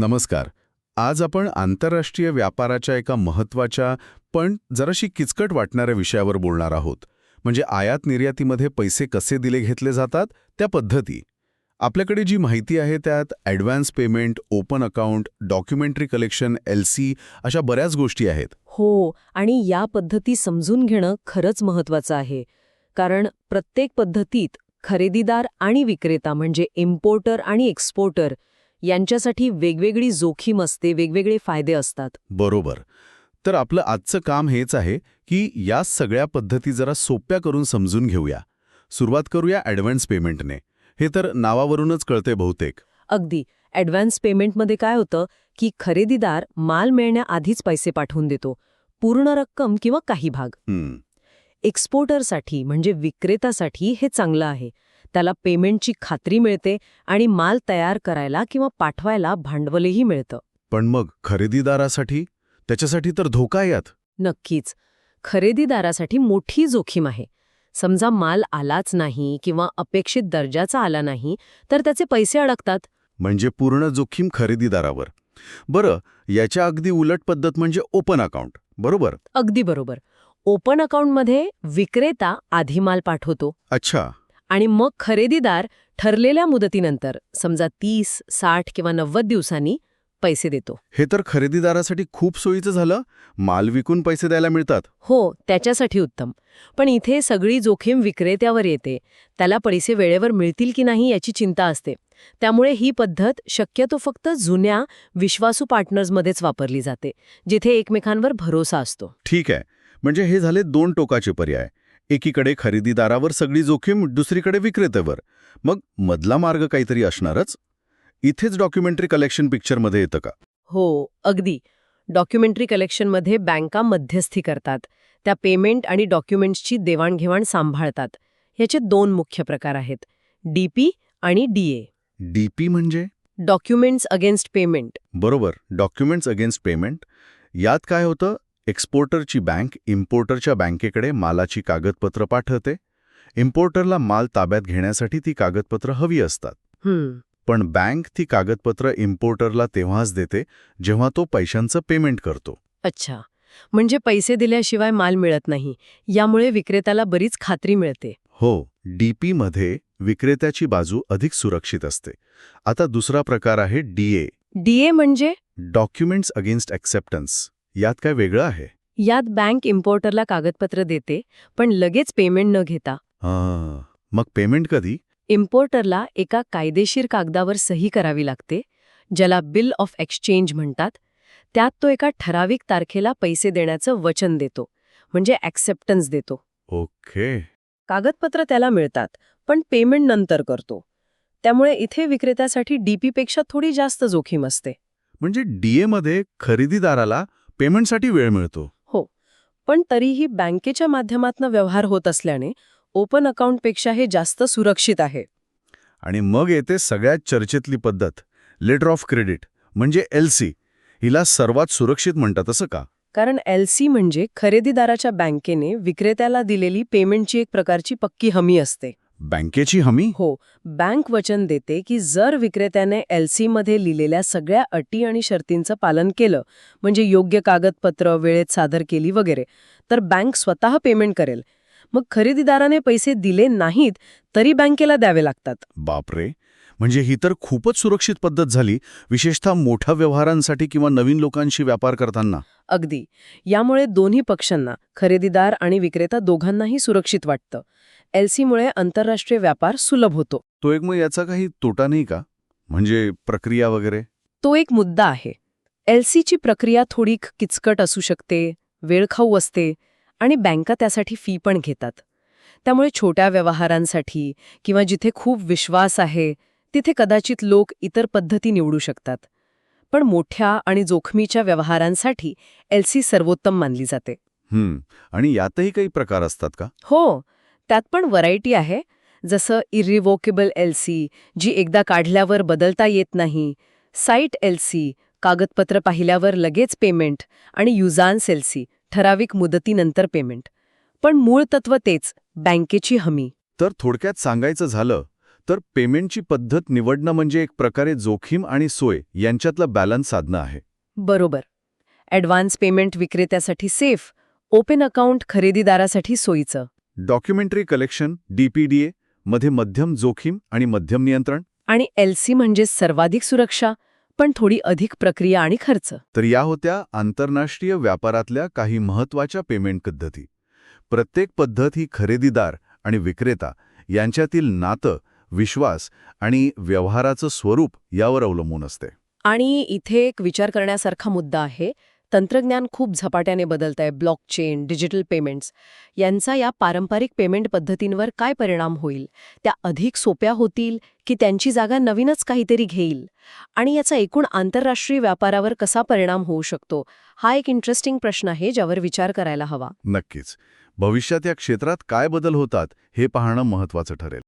नमस्कार. आज आपण आंतरराष्ट्रीय व्यापाराच्या एका महत्त्वाच्या पण जराशी किचकट वाटणाऱ्या विषयावर बोलणार आहोत. म्हणजे आयात निर्यातीमध्ये पैसे कसे दिले घेतले जातात? त्या पद्धती. आपल्याकडे जी माहिती आहे त्यात advance payment open account documentary collection L C अशा बऱ्याच गोष्टी आहेत. हो आणि या पद्धती समजून घेणं खरंच महत्वाचं आहे. कारण प्रत्येक पद्धतीत खरेदीदार आणि विक्रेता म्हणजे इम्पोर्टर आणि एक्सपोर्टर यांच्यासाठी वेगवेगळी जोखीम असते वेगवेगळे फायदे असतात. बरोबर. तर आपलं आजचं काम हेच आहे की या सगळ्या पद्धती जरा सोप्या करून समजून घेऊया. सुरुवात करूया ॲडव्हान्स पेमेंटने हे तर नावावरूनच कळते बहुतेक. अगदी. ॲडव्हान्स पेमेंटमध्ये काय होतं की खरेदीदार माल मिळण्याआधीच पैसे पाठवून देतो. पूर्ण रक्कम किंवा काही भाग. एक्सपोर्टरसाठी म्हणजे विक्रेतासाठी हे चांगलं आहे. त्याला पेमेंटची खात्री मिळते आणि माल तयार करायला किंवा पाठवायला भांडवलही मिळतं. पण मग खरेदीदारासाठी? त्याच्यासाठी तर धोका यात. नक्कीच. खरेदीदारासाठी मोठी जोखीम आहे. समजा माल आलाच नाही किंवा अपेक्षित दर्जाचा आला नाही तर त्याचे पैसे अडकतात. म्हणजे पूर्ण जोखीम खरेदीदारावर. बरं याच्या अगदी उलट पद्धत म्हणजे ओपन अकाउंट बरोबर? अगदी बरोबर. ओपन अकाउंटमध्ये विक्रेता आधी माल पाठवतो. अच्छा. आणि मग खरेदीदार ठरलेल्या मुदतीनंतर समजा तीस साठ किंवा नव्वद दिवसांनी पैसे देतो. हे तर खरेदीदारासाठी खूप सोयीचं झालं. माल विकून पैसे द्यायला मिळतात. हो त्याच्यासाठी उत्तम. पण इथे सगळी जोखीम विक्रेत्यावर येते. त्याला पैसे वेळेवर मिळतील की नाही याची चिंता असते. त्यामुळे ही पद्धत शक्यतो फक्त जुन्या विश्वासू पार्टनर्समध्येच वापरली जाते जिथे एकमेकांवर भरोसा असतो. ठीक आहे. म्हणजे हे झाले दोन टोकाचे पर्याय. एकीकडे खरेदीदारावर सगळी जोखीम दुसरीकडे विक्रेत्यावर मग मधला मार्ग काहीतरी असणारच? इथेच डॉक्युमेंटरी कलेक्शन पिक्चरमध्ये येतं का? हो अगदी. डॉक्युमेंटरी कलेक्शनमध्ये बँका मध्यस्थी करतात. त्या पेमेंट आणि डॉक्युमेंट्सची देवाणघेवाण सांभाळतात. याचे दोन मुख्य प्रकार आहेत. डीपी आणि डीए. डीपी म्हणजे? Documents against payment. बरोबर. Documents against payment. यात काय होतं? एक्सपोर्टरची बँक इम्पोर्टरच्या बँकेकडे मालाची कागदपत्र पाठवते. इम्पोर्टरला माल ताब्यात घेण्यासाठी ती कागदपत्र हवी असतात. पण बँक ती कागदपत्र इम्पोर्टरला तेव्हाच देते जेव्हा तो पैशांचं पेमेंट करतो. अच्छा. म्हणजे पैसे दिल्याशिवाय माल मिळत नाही. यामुळे विक्रेत्याला बरीच खात्री मिळते. हो डीपीमध्ये विक्रेत्याची बाजू अधिक सुरक्षित असते. आता दुसरा प्रकार आहे डीए डीए म्हणजे? Documents against acceptance. यात काय वेगळं आहे? यात बँक इम्पोर्टरला कागदपत्र देते पण लगेच पेमेंट न घेता. मग पेमेंट कधी? इम्पोर्टरला एका कायदेशीर कागदावर सही करावी लागते ज्याला बिल ऑफ एक्सचेंज म्हणतात. त्यात तो एका ठराविक तारखेला पैसे देण्याचं वचन देतो म्हणजे ॲक्सेप्टन्स देतो. ओके. कागदपत्र त्याला मिळतात पण पेमेंट नंतर करतो. त्यामुळे इथे विक्रेत्यासाठी डीपीपेक्षा थोडी जास्त जोखीम असते. म्हणजे डीएमध्ये खरेदीदाराला पेमेंटसाठी वेळ मिळतो. पण तरीही बँकेच्या माध्यमातून व्यवहार होत असल्याने ओपन अकाउंटपेक्षा हे जास्त सुरक्षित आहे. आणि मग येते सगळ्यात चर्चेतली पद्धत लेटर ऑफ क्रेडिट म्हणजे एल सी. हिला सर्वात सुरक्षित म्हणतात असं का? कारण एल सी म्हणजे खरेदीदाराच्या बँकेने विक्रेत्याला दिलेली पेमेंटची एक प्रकारची पक्की हमी असते. बँकेची हमी? हो बँक वचन देते की जर विक्रेत्याने एलमध्ये लिहिलेल्या सगळ्या अटी आणि शर्तींचं पालन केलं म्हणजे योग्य कागदपत्र वेळेत सादर केली वगैरे तर बँक स्वतः पेमेंट करेल. मग खरेदीदाराने पैसे दिले नाहीत तरी बँकेला द्यावे लागतात. बापरे! म्हणजे ही तर खूपच सुरक्षित पद्धत झाली विशेषतः मोठ्या व्यवहारांसाठी किंवा नवीन लोकांशी व्यापार करताना. अगदी. यामुळे दोन्ही पक्षांना खरेदीदार आणि विक्रेता दोघांनाही सुरक्षित वाटतं. एल मुळे आंतरराष्ट्रीय व्यापार सुलभ होतो. तो एक मग याचा काही तोटा नाही का? म्हणजे प्रक्रिया वगैरे? तो एक मुद्दा आहे. एल ची प्रक्रिया थोडी किचकट असू शकते वेळखाऊ असते आणि बँका त्यासाठी फी पण घेतात. त्यामुळे छोट्या व्यवहारांसाठी किंवा जिथे खूप विश्वास आहे तिथे कदाचित लोक इतर पद्धती निवडू शकतात. पण मोठ्या आणि जोखमीच्या व्यवहारांसाठी एल सर्वोत्तम मानली जाते. हम्म. आणि यातही काही प्रकार असतात का? हो. त्यात पण व्हरायटी आहे. जसं इरिव्होकेबल एल सी जी एकदा काढल्यावर बदलता येत नाही. साईट एल सी कागदपत्र पाहिल्यावर लगेच पेमेंट आणि युजान्स एल सी ठराविक मुदतीनंतर पेमेंट पण मूळ तत्व तेच बँकेची हमी. तर थोडक्यात सांगायचं झालं तर पेमेंटची पद्धत निवडणं म्हणजे एक प्रकारे जोखीम आणि सोय यांच्यातला बॅलन्स साधणं आहे. बरोबर. ॲडव्हान्स पेमेंट विक्रेत्यासाठी सेफ ओपन अकाउंट खरेदीदारासाठी सोयीचं. डॉक्युमेंटरी कलेक्शन डीपीडीए मध्ये मध्यम जोखीम आणि मध्यम नियंत्रण. आणि एलसी म्हणजे सर्वाधिक सुरक्षा पण थोडी अधिक प्रक्रिया आणि खर्च. तर या होत्या आंतरराष्ट्रीय व्यापारातल्या काही महत्त्वाच्या पेमेंट पद्धती. प्रत्येक पद्धत ही खरेदीदार आणि विक्रेता यांच्यातील नातं विश्वास आणि व्यवहाराचं स्वरूप यावर अवलंबून असते. आणि इथे एक विचार करण्यासारखा मुद्दा आहे तंत्रज्ञान खूप झपाट्याने बदलत आहे ब्लॉकचेन डिजिटल पेमेंट्स यांचा या पारंपरिक पेमेंट पद्धतींवर काय परिणाम होईल? त्या अधिक सोप्या होतील की त्यांची जागा नवीनच काहीतरी घेईल? आणि याचा एकूण आंतरराष्ट्रीय व्यापारावर कसा परिणाम होऊ शकतो? हा एक इंटरेस्टिंग प्रश्न आहे ज्यावर विचार करायला हवा. नक्कीच. भविष्यात या क्षेत्रात काय बदल होतात हे पाहणं महत्वाचं ठरेल.